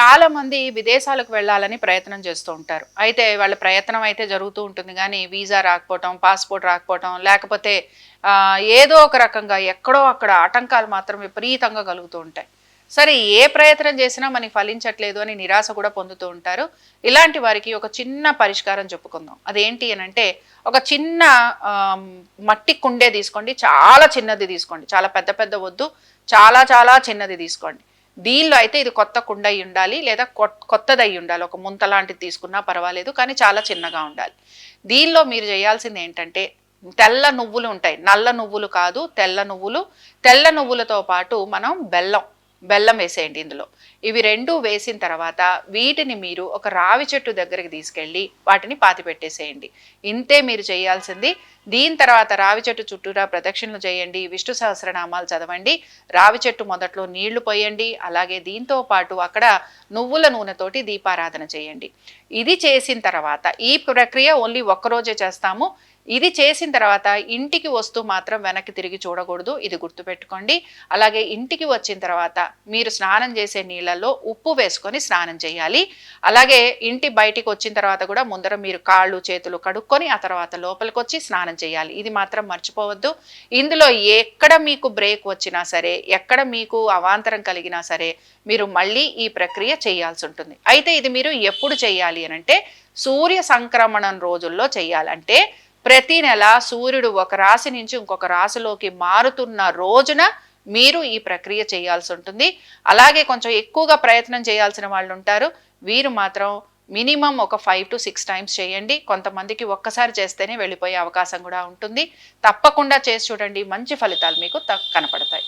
చాలా మంది విదేశాలకు వెళ్ళాలని ప్రయత్నం చేస్తూ ఉంటారు. అయితే వాళ్ళ ప్రయత్నం అయితే జరుగుతూ ఉంటుంది. కానీ వీసా రాకపోవటం పాస్పోర్ట్ రాకపోవటం లేకపోతే ఏదో ఒక రకంగా ఎక్కడో అక్కడ ఆటంకాలు మాత్రం విపరీతంగా కలుగుతూ ఉంటాయి. సరే ఏ ప్రయత్నం చేసినా మనకి ఫలించట్లేదు అని నిరాశ కూడా పొందుతూ ఉంటారు. ఇలాంటి వారికి ఒక చిన్న పరిష్కారం చెప్పుకుందాం. అదేంటి అని అంటే ఒక చిన్న మట్టి కుండే తీసుకోండి. చాలా చిన్నది తీసుకోండి. చాలా పెద్ద పెద్ద వద్దు. చాలా చాలా చిన్నది తీసుకోండి. దీనిలో అయితే ఇది కొత్త కుండ అయి ఉండాలి లేదా కొ- కొత్తది అయి ఉండాలి. ఒక ముంత లాంటిది తీసుకున్నా పర్వాలేదు కానీ చాలా చిన్నగా ఉండాలి. దీనిలో మీరు చేయాల్సింది ఏంటంటే తెల్ల నువ్వులు ఉంటాయి. నల్ల నువ్వులు కాదు తెల్ల నువ్వులు. తెల్ల నువ్వులతో పాటు మనం బెల్లం బెల్లం వేసేయండి ఇందులో. ఇవి రెండు వేసిన తర్వాత వీటిని మీరు ఒక రావి చెట్టు దగ్గరికి తీసుకెళ్ళి వాటిని పాతి పెట్టేసేయండి ఇంతే మీరు చేయాల్సింది దీని తర్వాత రావి చెట్టు చుట్టూరా ప్రదక్షిణలు చేయండి విష్ణు సహస్రనామాలు చదవండి రావి చెట్టు మొదట్లో నీళ్ళు పోయండి అలాగే దీంతో పాటు అక్కడ నువ్వుల నూనెతోటి దీపారాధన చేయండి. ఇది చేసిన తర్వాత ఈ ప్రక్రియ ఓన్లీ ఒక్కరోజే చేస్తాము. ఇది చేసిన తర్వాత ఇంటికి వస్తూ మాత్రం వెనక్కి తిరిగి చూడకూడదు. ఇది గుర్తుపెట్టుకోండి. అలాగే ఇంటికి వచ్చిన తర్వాత మీరు స్నానం చేసే నీళ్ళల్లో ఉప్పు వేసుకొని స్నానం చేయాలి. అలాగే ఇంటి బయటికి వచ్చిన తర్వాత కూడా ముందర మీరు కాళ్ళు చేతులు కడుక్కొని ఆ తర్వాత లోపలికి వచ్చి స్నానం చేయాలి. ఇది మాత్రం మర్చిపోవద్దు. ఇందులో ఎక్కడ మీకు బ్రేక్ వచ్చినా సరే ఎక్కడ మీకు అవాంతరం కలిగినా సరే మీరు మళ్ళీ ఈ ప్రక్రియ చేయాల్సి ఉంటుంది. అయితే ఇది మీరు ఎప్పుడు చేయాలి? అని అంటే సూర్య సంక్రమణం రోజుల్లో చేయాలి అంటే ప్రతి నెల సూర్యుడు ఒక రాశి నుంచి ఇంకొక రాశిలోకి మారుతున్న రోజున మీరు ఈ ప్రక్రియ చేయాల్సి ఉంటుంది. అలాగే కొంచెం ఎక్కువగా ప్రయత్నం చేయాల్సిన వాళ్ళు ఉంటారు. వీరు మాత్రం మినిమం ఒక ఫైవ్ టు సిక్స్ టైమ్స్ చేయండి. కొంతమందికి ఒక్కసారి చేస్తేనే వెళ్ళిపోయే అవకాశం కూడా ఉంటుంది. తప్పకుండా చేసి చూడండి. మంచి ఫలితాలు మీకు కనపడతాయి.